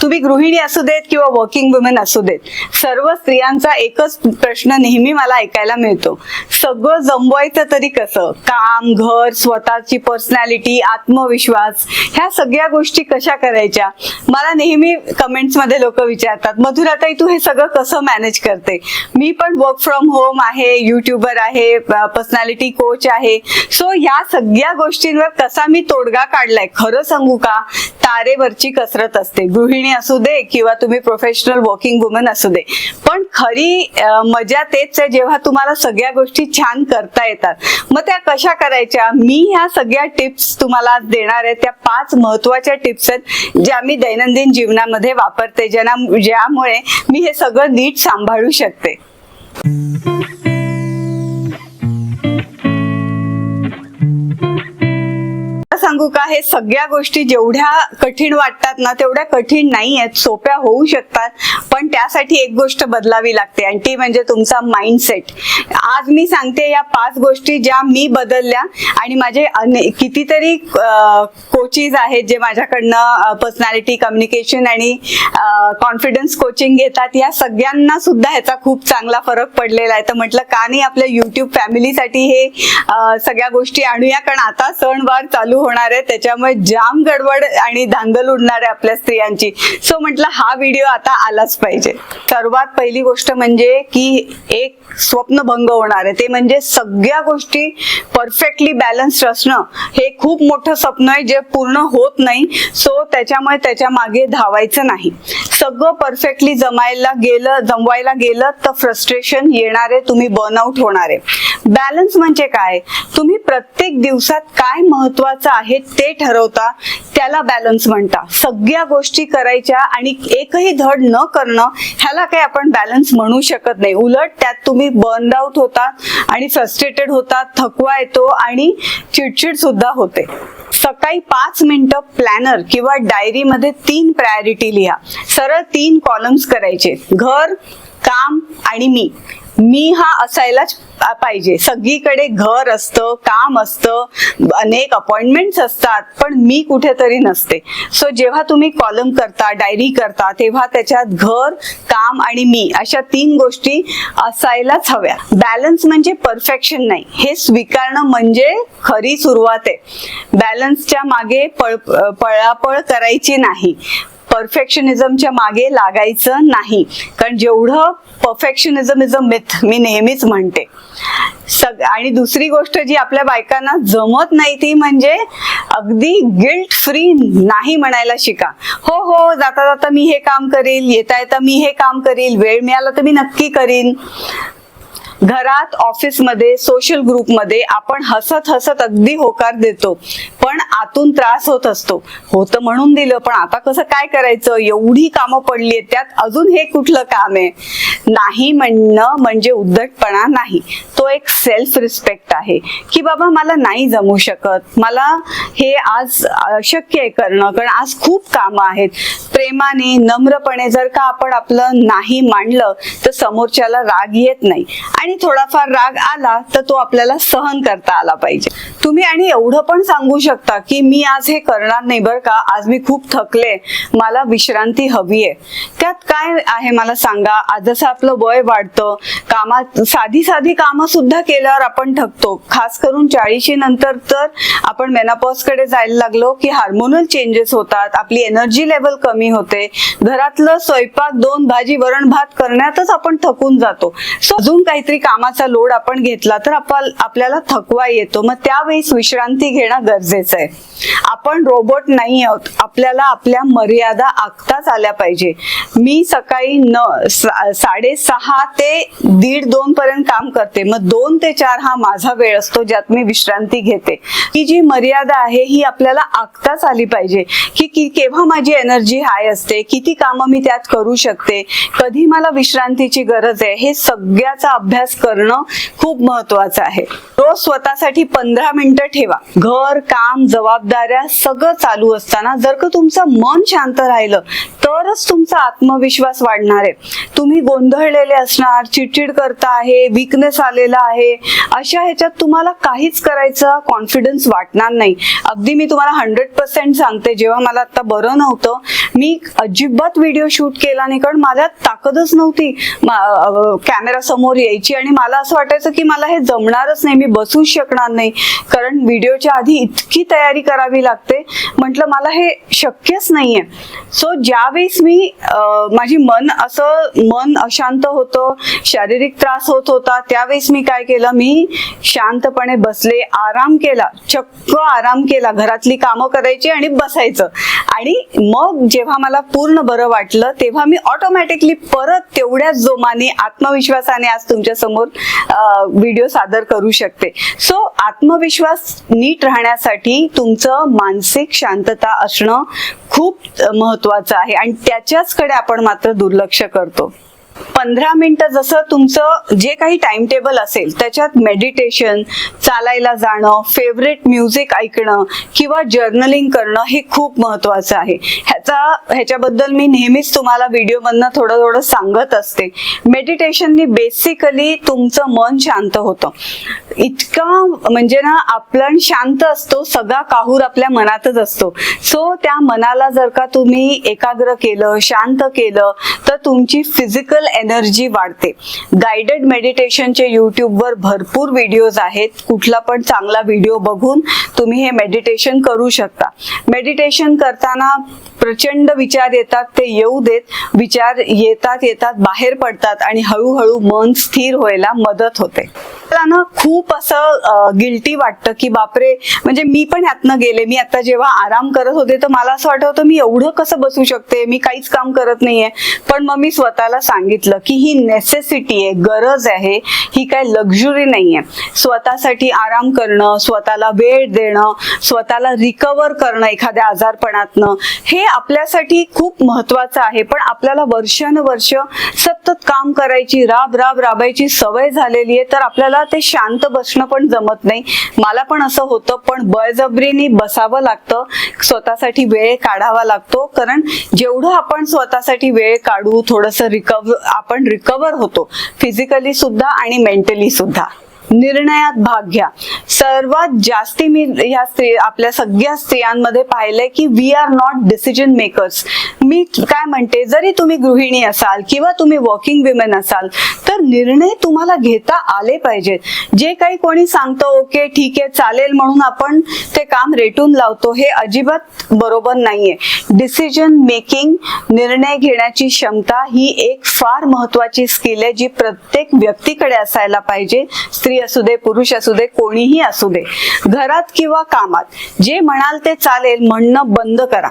तुम्ही गृहिणी असू देत किंवा वर्किंग वुमेन असू देत सर्व स्त्रियांचा एकच प्रश्न नेहमी मला ऐकायला मिळतो. सगळं जमवायचं तरी कसं? काम घर स्वतःची पर्सनॅलिटी आत्मविश्वास ह्या सगळ्या गोष्टी कशा करायच्या? मला नेहमी कमेंट्समध्ये लोक विचारतात मधुराताई तू हे सगळं कसं मॅनेज करते? मी पण वर्क फ्रॉम होम आहे युट्यूबर आहे पर्सनॅलिटी कोच आहे. सो या सगळ्या गोष्टींवर कसा मी तोडगा काढलाय? खरं सांगू का? तारेवरची कसरत असते. गृहिणी असू दे किंवा तुम्ही प्रोफेशनल वर्किंग वुमन असू दे. पण खरी मजा तेच आहे जेव्हा तुम्हाला सगळ्या गोष्टी छान करता येतात. मग त्या कशा करायच्या? मी ह्या सगळ्या टिप्स तुम्हाला आज देणार आहे. त्या पाच महत्त्वाच्या टिप्स आहेत ज्या मी दैनंदिन जीवनामध्ये वापरते ज्यांना ज्यामुळे मी हे सगळं नीट सांभाळू शकते. सांगू का? हे सगळ्या गोष्टी जेवढ्या कठीण वाटतात ना तेवढ्या कठीण नाही आहेत सोप्या होऊ शकतात. पण त्यासाठी एक गोष्ट बदलावी लागते आणि ती म्हणजे तुमचा माइंडसेट आज मी सांगते या पाच गोष्टी ज्या मी बदलल्या आणि माझे कितीतरी कोचीज आहेत जे माझ्याकडनं पर्सनॅलिटी कम्युनिकेशन आणि कॉन्फिडन्स कोचिंग घेतात. या सगळ्यांना सुद्धा ह्याचा खूप चांगला फरक पडलेला आहे. तर म्हटलं का नाही आपल्या युट्यूब फॅमिलीसाठी हे सगळ्या गोष्टी आणूया. कारण आता सणवार चालू होणार आहे त्याच्यामुळे जाम गडबड आणि धांदल उडणार आहे आपल्या स्त्रियांची. सो म्हटलं हा व्हिडिओ आता आलाच पाहिजे. सर्वात पहिली गोष्ट म्हणजे की एक स्वप्नभंग होणार आहे. ते म्हणजे सगळ्या गोष्टी परफेक्टली बॅलन्स्ड असणं. हे खूप मोठं स्वप्न आहे जे पूर्ण होत नाही. सो त्याच्यामुळे त्याच्यामागे धावायचं नाही. सगळं परफेक्टली जमायला गेलं जमवायला गेलं तर फ्रस्ट्रेशन येणार आहे तुम्ही बर्नआउट होणार आहे. बॅलन्स म्हणजे काय? तुम्ही प्रत्येक दिवसात काय महत्वाचं आहे ते ठरवता त्याला बॅलन्स म्हणता. सगळ्या गोष्टी करायच्या आणि एकही धड न करणं ह्याला काही आपण बॅलन्स म्हणू शकत नाही. उलट त्यात तुम्ही बर्न आउट होतात आणि फ्रस्ट्रेटेड होतात थकवा येतो आणि चिडचिड सुद्धा होते. सकाळी पाच मिनिटं प्लॅनर किंवा डायरीमध्ये तीन प्रायोरिटी लिहा. सरळ तीन कॉलम्स करायचे. घर काम आणि मी. मी हा असायलाच पाहिजे. सगळीकडे घर असतं काम असतं अनेक अपॉइंटमेंट्स असतात पण मी कुठेतरी नसते. सो जेव्हा तुम्ही कॉलम करता डायरी करता तेव्हा त्याच्यात घर काम आणि मी अशा तीन गोष्टी असायलाच हव्या. बॅलन्स म्हणजे परफेक्शन नाही. हे स्वीकारणं म्हणजे खरी सुरुवात आहे. बॅलन्सच्या मागे पळ पळापळ करायची नाही. परफेक्शनिझमच्या मागे लागायचं नाही. कारण जेवढं परफेक्शनिझम इज अ मिथ मी नेहमीच म्हणते. सग आणि दुसरी गोष्ट जी आपल्या बायकांना जमत नाही ती म्हणजे अगदी गिल्ट फ्री नाही म्हणायला शिका. हो हो जाता जाता मी हे काम करेल येता येता मी हे काम करेल वेळ मिळाला तर मी नक्की करीन. घरात ऑफिसमध्ये सोशल ग्रुपमध्ये आपण हसत हसत अगदी होकार देतो. पण आतून त्रास होत असतो. होतं म्हणून दिलं पण आता कसं काय करायचं? एवढी कामं पडली आहेत त्यात अजून हे कुठलं काम आहे? नाही म्हणणं म्हणजे उद्धटपणा नाही. तो एक सेल्फ रिस्पेक्ट आहे. की बाबा मला नाही जमू शकत. मला हे आज अशक्य आहे करणं कारण आज खूप कामं आहेत. प्रेमाने नम्रपणे जर का आपण आपलं नाही मांडलं तर समोरच्याला राग येत नाही. आणि थोडाफार राग आला तर तो आपल्याला सहन करता आला पाहिजे. तुम्ही आणि एवढं पण सांगू शकता की मी आज हे करणार नाही बरं का? आज मी खूप थकले. मला विश्रांती हवी आहे. त्यात काय आहे मला सांगा? आज जसं आपलं वय वाढतं कामात साधी साधी कामं सुद्धा केल्यावर आपण थकतो. खास करून चाळीशी नंतर तर आपण मेनापॉसकडे जायला लागलो की हार्मोनल चेंजेस होतात. आपली एनर्जी लेवल कमी होते. घरातलं स्वयंपाक दोन भाजी वरण भात करण्यातच आपण थकून जातो. सो अजून काहीतरी कामाचा लोड आपण घेतला तर आपण आपल्याला थकवा येतो. मग त्यावेळेस विश्रांती घेणं गरजेचं आहे आपण रोबोट नाही आहोत. आपल्याला आपल्या मर्यादा आखताच आल्या पाहिजे. मी सकाळी न साडेसहा ते दीड दोन पर्यंत काम करते. मग दोन ते चार हा माझा वेळ असतो ज्यात मी विश्रांती घेते. ही जी मर्यादा आहे ही आपल्याला आखताच आली पाहिजे. की की केव्हा माझी एनर्जी हाय असते? किती कामं मी त्यात करू शकते? कधी मला विश्रांतीची गरज आहे? हे सगळ्याचा अभ्यास करणं खूप महत्वाचं आहे. रोज स्वतःसाठी पंधरा मिनिटं ठेवा. घर काम जबाबदाऱ्या सगळं चालू असताना जर का तुमचं मन शांत राहिलं तरच तुमचा आत्मविश्वास वाढणार आहे. तुम्ही गोंधळलेले असणार चिडचिड करता आहे विकनेस आलेला आहे अशा ह्याच्यात तुम्हाला काहीच करायचा कॉन्फिडन्स वाटणार नाही. अगदी मी तुम्हाला हंड्रेड पर्सेंट सांगते जेव्हा मला आता बरं नव्हतं मी अजिबात व्हिडिओ शूट केला नाही कारण माझ्यात ताकदच नव्हती कॅमेरा समोर यायची. आणि मला असं वाटायचं की मला हे जमणारच नाही मी बसूच शकणार नाही. कारण व्हिडिओच्या आधी इतकी तयारी करावी लागते. म्हटलं मला हे शक्यच नाहीये. सो ज्या त्यावेळेस मी माझी मन असं मन अशांत होतं शारीरिक त्रास होत होता. त्यावेळेस मी काय केलं? मी शांतपणे बसले आराम केला चक्क आराम केला. घरातली कामं करायची आणि बसायचं. आणि मग जेव्हा मला पूर्ण बरं वाटलं तेव्हा मी ऑटोमॅटिकली परत तेवढ्याच जोमाने आत्मविश्वासाने आज तुमच्यासमोर व्हिडिओ सादर करू शकते. सो आत्मविश्वास नीट राहण्यासाठी तुमचं मानसिक शांतता असणं खूप महत्वाचं आहे. आणि त्याच्याचकडे आपण मात्र दुर्लक्ष करतो. पंधरा मिनिटं जसं तुमचं जे काही टाइम टेबल असेल त्याच्यात मेडिटेशन चालायला जाणं फेवरेट म्युझिक ऐकणं किंवा जर्नलिंग करणं हे खूप महत्वाचं आहे. ह्याचा ह्याच्याबद्दल मी नेहमीच तुम्हाला व्हिडिओमधनं थोडं थोडं सांगत असते. मेडिटेशननी बेसिकली तुमचं मन शांत होतं. इतका म्हणजे ना आपण शांत असतो सगळा काहूर आपल्या मनातच असतो. सो त्या मनाला जर का तुम्ही एकाग्र केलं शांत केलं तर तुमची फिजिकल एनर्जी वाढते. गायडेड मेडिटेशनचे युट्यूबवर भरपूर व्हिडिओज आहेत. कुठला पण चांगला व्हिडिओ बघून तुम्ही हे मेडिटेशन करू शकता. मेडिटेशन करताना प्रचंड विचार येतात ते येऊ देत. विचार येतात येतात बाहेर पडतात आणि हळूहळू मन स्थिर व्हायला मदत होते. मित्रांनो खूप असं गिल्टी वाटतं की बापरे म्हणजे मी पण ह्यातनं गेले. मी आता जेव्हा आराम करत होते तर मला असं वाटत होतं मी एवढं कसं बसू शकते? मी काहीच काम करत नाहीये. पण मग मी स्वतःला सांगितलं की ही नेसेसिटी आहे गरज आहे. ही काय लक्झुरी नाहीये. स्वतःसाठी आराम करणं स्वतःला वेळ देणं स्वतःला रिकवर करणं एखाद्या आजारपणातनं हे आपल्यासाठी खूप महत्वाचं आहे. पण आपल्याला वर्षानुवर्ष सतत काम करायची राब राब राबायची सवय झालेली आहे तर आपल्याला ते शांत बसणं पण जमत नाही. मला पण असं होतं पण बळजबरीने बसावं लागतं. स्वतःसाठी वेळ काढावा लागतो. कारण जेवढं आपण स्वतःसाठी वेळ काढू थोडस रिकव्हर आपण रिकवर होतो. फिजिकली सुद्धा आणि मेंटली सुद्धा. निर्णयात भाग घ्या. सर्वात जास्ती मी ह्या स्त्री आपल्या सगळ्या स्त्रियांमध्ये पाहिलंय की we are not decision makers मी काय म्हणते जरी तुम्ही गृहिणी असाल किंवा तुम्ही वॉकिंग विमेन असाल तर निर्णय तुम्हाला घेता आले पाहिजेत. जे काही कोणी सांगतं ओके ठीक आहे चालेल म्हणून आपण ते काम रेटून लावतो हे अजिबात बरोबर नाहीये. डिसिजन मेकिंग निर्णय घेण्याची क्षमता ही एक फार महत्वाची स्किल आहे जी प्रत्येक व्यक्तीकडे असायला पाहिजे. स्त्री असू दे पुरुष असू दे कोणीही असू दे घरात किंवा कामात जे म्हणाल ते चालेल म्हणणं बंद करा.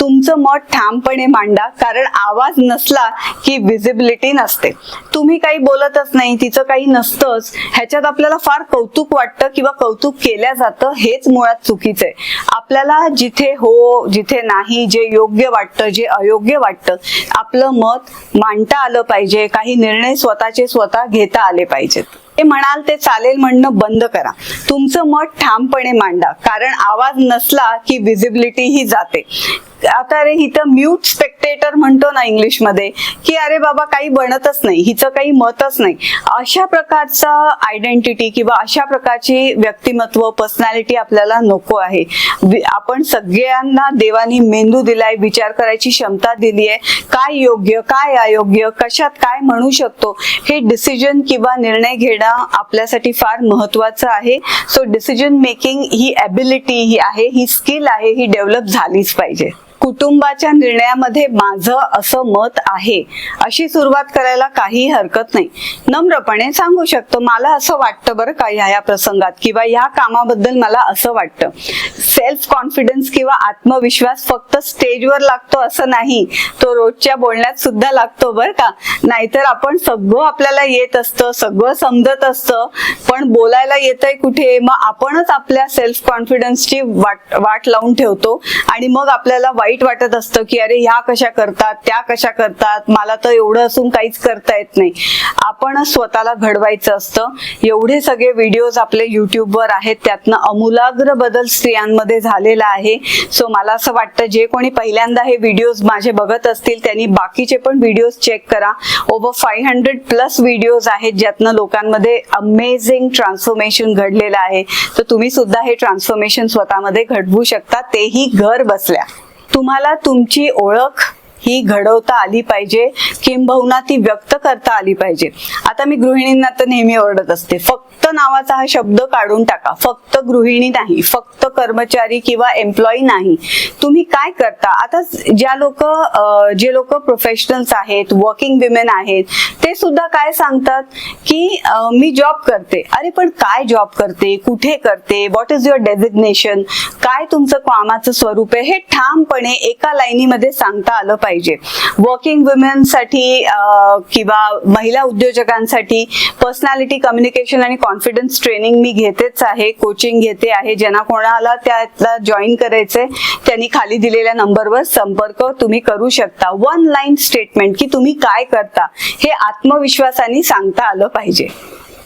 तुमचं मत ठामपणे मांडा कारण आवाज नसला की विजिबिलिटी नसते. तुम्ही काही बोलतच नाही तिचं काही नसतंच ह्याच्यात आपल्याला फार कौतुक वाटतं किंवा कौतुक केल्या जातं हेच मुळात चुकीचं आहे आपल्याला जिथे हो जिथे नाही जे योग्य वाटतं जे अयोग्य वाटतं आपलं मत मांडता आलं पाहिजे काही निर्णय स्वतःचे स्वतः घेता आले पाहिजेत. ते म्हणाल ते चालेल म्हणणं बंद करा. तुमचं मत ठामपणे मांडा. कारण आवाज नसला की विजिबिलिटी ही जाते. आता अरे इथं म्यूट स्पेक्टेटर म्हणतो ना इंग्लिशमध्ये की अरे बाबा काही बनतच नाही हिचं काही मतच नाही. अशा प्रकारचा आयडेंटिटी किंवा अशा प्रकारची व्यक्तिमत्व पर्सनॅलिटी आपल्याला नको आहे. आपण सगळ्यांना देवानी मेंदू दिलाय विचार करायची क्षमता दिली आहे. काय योग्य काय अयोग्य कशात काय म्हणू शकतो हे डिसिजन किंवा निर्णय घेणं आपल्यासाठी फार महत्वाचं आहे. सो डिसिजन मेकिंग ही ॲबिलिटी ही आहे ही स्किल आहे ही डेव्हलप झालीच पाहिजे. कुटुंबाच्या निर्णयामध्ये माझं असं मत आहे अशी सुरुवात करायला काही हरकत नाही. नम्रपणे सांगू शकतो मला असं वाटतं बरं का ह्या या प्रसंगात किंवा ह्या कामाबद्दल मला असं वाटतं. सेल्फ कॉन्फिडन्स किंवा आत्मविश्वास फक्त स्टेजवर लागतो असं नाही. तो रोजच्या बोलण्यात सुद्धा लागतो बर का. नाहीतर आपण सगळं आपल्याला येत असतं सगळं समजत असतं पण बोलायला येतंय कुठे? मग आपणच आपल्या सेल्फ कॉन्फिडन्सची वाट वाट लावून ठेवतो आणि मग आपल्याला वाईट वाटत असतं की अरे ह्या कशा करतात त्या कशा करतात? मला तर एवढं असून काहीच करता येत नाही. आपणच स्वतःला घडवायचं असतं. एवढे सगळे व्हिडिओज आपले युट्यूबवर आहेत. त्यातनं अमूलाग्र बदल स्त्रियांमध्ये झालेला आहे. आहे. सो मला असं वाटतं जे कोणी पहिल्यांदा हे व्हिडिओज माझे बघत असतील त्यांनी बाकीचे पण व्हिडिओज चेक करा. Over five hundred plus videos आहेत ज्यातनं लोकांमध्ये अमेझिंग ट्रान्सफॉर्मेशन घडलेलं आहे. तर तुम्ही सुद्धा हे ट्रान्सफॉर्मेशन स्वतःमध्ये घडवू शकता. तेही घर बसल्या. तुम्हाला तुमची ओळख ही घडवता आली पाहिजे किंबहुना ती व्यक्त करता आली पाहिजे. आता मी गृहिणींना तर नेहमी ओरडत असते फक्त नावाचा हा शब्द काढून टाका. फक्त गृहिणी नाही फक्त कर्मचारी किंवा एम्प्लॉई नाही. तुम्ही काय करता? आता ज्या लोक जे लोक प्रोफेशनल्स आहेत वर्किंग विमेन आहेत ते सुद्धा काय सांगतात? की मी जॉब करते. अरे पण काय जॉब करते? कुठे करते? व्हॉट इज युअर डेझिग्नेशन काय तुमचं कामाचं स्वरूप आहे? हे ठामपणे एका लाईनीमध्ये सांगता आलं पाहिजे. वर्किंग वुमेनसाठी किंवा महिला उद्योजकांसाठी पर्सनॅलिटी कम्युनिकेशन आणि कॉन्फिडन्स ट्रेनिंग मी घेतेच आहे कोचिंग घेते आहे. ज्यांना कोणाला त्यातला जॉईन करायचंय त्यांनी खाली दिलेल्या नंबरवर संपर्क तुम्ही करू शकता. वन लाईन स्टेटमेंट की तुम्ही काय करता हे आत्मविश्वासाने सांगता आलं पाहिजे.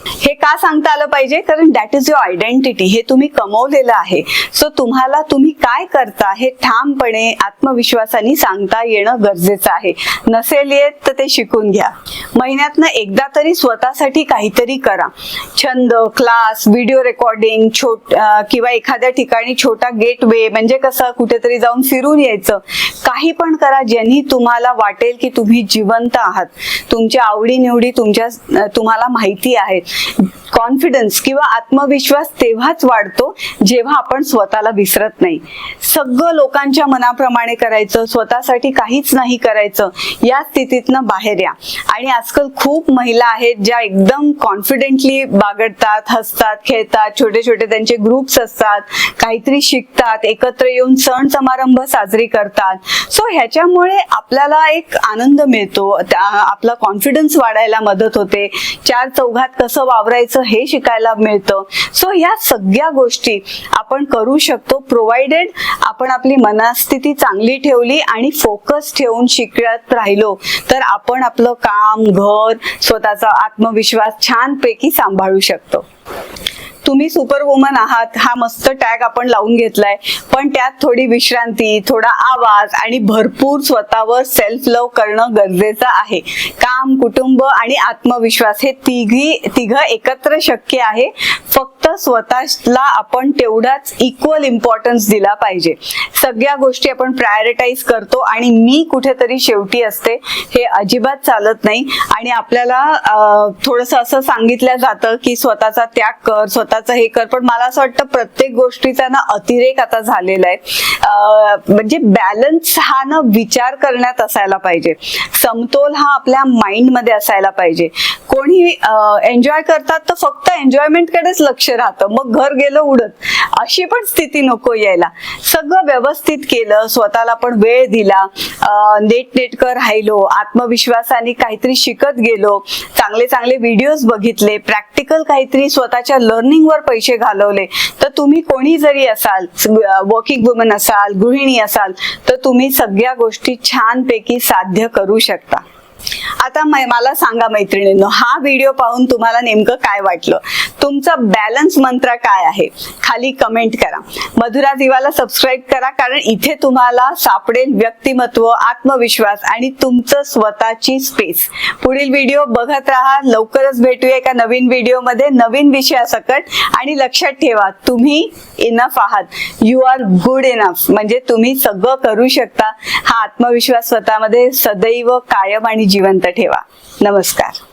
हे का सांगता आलं पाहिजे? कारण दॅट इज युअर आयडेंटिटी हे तुम्ही कमवलेलं आहे. सो तुम्हाला तुम्ही काय करता हे ठामपणे आत्मविश्वासाने सांगता येणं गरजेचं आहे. नसेल येत तर ते शिकून घ्या. महिन्यातनं एकदा तरी स्वतःसाठी काहीतरी करा. छंद क्लास व्हिडिओ रेकॉर्डिंग छोट किंवा एखाद्या ठिकाणी छोटा गेट वे म्हणजे कसं कुठेतरी जाऊन फिरून यायचं. काही पण करा ज्यांनी तुम्हाला वाटेल की तुम्ही जिवंत आहात. तुमच्या आवडीनिवडी तुमच्या तुम्हाला माहिती आहेत 嗯 कॉन्फिडन्स किंवा आत्मविश्वास तेव्हाच वाढतो जेव्हा आपण स्वतःला विसरत नाही. सगळं लोकांच्या मनाप्रमाणे करायचं स्वतःसाठी काहीच नाही करायचं या स्थितीतनं बाहेर या. आणि आजकाल खूप महिला आहेत ज्या एकदम कॉन्फिडेंटली बागडतात हसतात खेळतात छोटे छोटे त्यांचे ग्रुप्स असतात काहीतरी शिकतात एकत्र येऊन सण समारंभ साजरी करतात. सो ह्याच्यामुळे आपल्याला एक आनंद मिळतो त्या- आपला कॉन्फिडन्स वाढायला मदत होते. चार चौघात कसं वावरायचं हे शिकायला मिळतं. सो ह्या सगळ्या गोष्टी आपण करू शकतो प्रोव्हाइडेड आपण आपली मनस्थिती चांगली ठेवली आणि फोकस ठेवून शिकत राहिलो तर आपण आपलं काम घर स्वतःचा आत्मविश्वास छानपैकी सांभाळू शकतो. तुम्ही सुपर वुमन आहात हा मस्त टॅग आपण लावून घेतलाय. पण त्यात थोडी विश्रांती थोडा आवाज आणि भरपूर स्वतःवर सेल्फ लव करणं गरजेचं आहे. काम कुटुंब आणि आत्मविश्वास हे तिघी तिघ एकत्र शक्य आहे. फक्त स्वतःला आपण तेवढाच इक्वल इम्पॉर्टन्स दिला पाहिजे. सगळ्या गोष्टी आपण प्रायोरिटाईज करतो आणि मी कुठेतरी शेवटी असते. हे अजिबात चालत नाही. आणि आपल्याला थोडस असं सांगितलं जातं की स्वतःचा त्याग कर स्वतः स्वतःच हे कर. पण मला असं वाटतं प्रत्येक गोष्टीचा ना अतिरेक आता झालेला आहे. म्हणजे बॅलन्स हा ना विचार करण्यात असायला पाहिजे. समतोल हा आपल्या माइंडमध्ये असायला पाहिजे. कोणी एन्जॉय करतात तर फक्त एन्जॉयमेंट कडेच लक्ष राहतं. मग घर गेलं उडत. अशी पण स्थिती नको यायला. सगळं व्यवस्थित केलं. स्वतःला पण वेळ दिला. नेट नेटकर राहिलो. आत्मविश्वासाने काहीतरी शिकत गेलो. चांगले चांगले व्हिडिओज बघितले. प्रॅक्टिकल काहीतरी स्वतःच्या लर्निंग वर पैसे घालवले तर तुम्ही कोणी जरी असाल वर्किंग वुमन असाल गृहिणी असाल तर तुम्ही सगळ्या गोष्टी छानपैकी साध्य करू शकता. आता मला सांगा मैत्रिणींनो हा व्हिडिओ पाहून तुम्हाला नेमकं काय वाटलं? तुमचा बॅलन्स मंत्र काय आहे? खाली कमेंट करा. मधुरा दिवाला सबस्क्राईब करा कारण इथे तुम्हाला सापडेल व्यक्तिमत्व आत्मविश्वास आणि तुमचं स्वतःची स्पेस पुढील व्हिडिओ बघत राहा. लवकरच भेटूया एका नवीन व्हिडिओमध्ये नवीन विषयासकट आणि लक्षात ठेवा तुम्ही इनफ आहात. यू आर गुड इनफ म्हणजे तुम्ही सगळं करू शकता. हा आत्मविश्वास स्वतःमध्ये सदैव कायम आणि जिवंत ठेवा. नमस्कार.